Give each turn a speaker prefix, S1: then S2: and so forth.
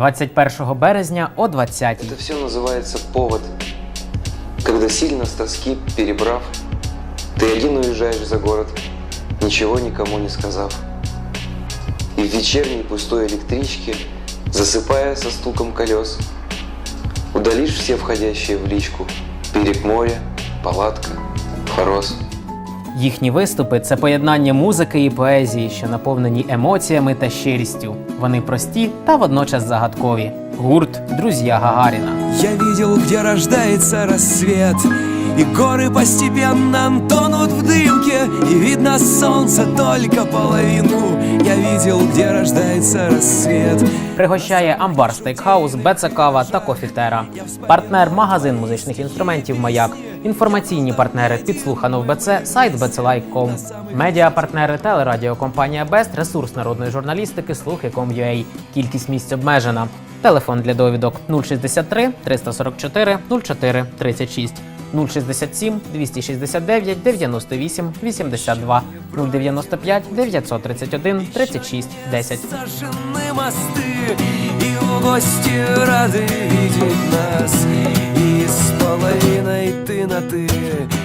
S1: 21 березня о 20
S2: Это все называется повод. Когда сильно с тоски перебрав, ты один уезжаешь за город, ничего никому не сказав. И в вечерней пустой электричке, засыпая со стуком колес, удалишь все входящие в личку. Берег моря, палатка, форос.
S1: Їхні виступи це поєднання музики і поезії, що наповнені емоціями та щирістю. Вони прості та водночас загадкові. Гурт Друзі Гагаріна.
S3: Я видел, где рождается рассвет И горы постепенно тонут в дымке И видно солнце только половину Я видел, где рождается рассвет
S1: Пригощає амбар стейкхаус, Беца Кава та Кофітера. Партнер магазин музичних інструментів Маяк. Інформаційні партнери підслухано в БЦ, сайт bclike.com. Медіа-партнери телерадіокомпанія Бест, ресурс народної журналістики Слухи.com.ua. Кількість місць обмежена. Телефон для довідок 063 344 04 36 067 269 98 82 095 931 36 10.
S3: Сожжены мосты И в гости рады видеть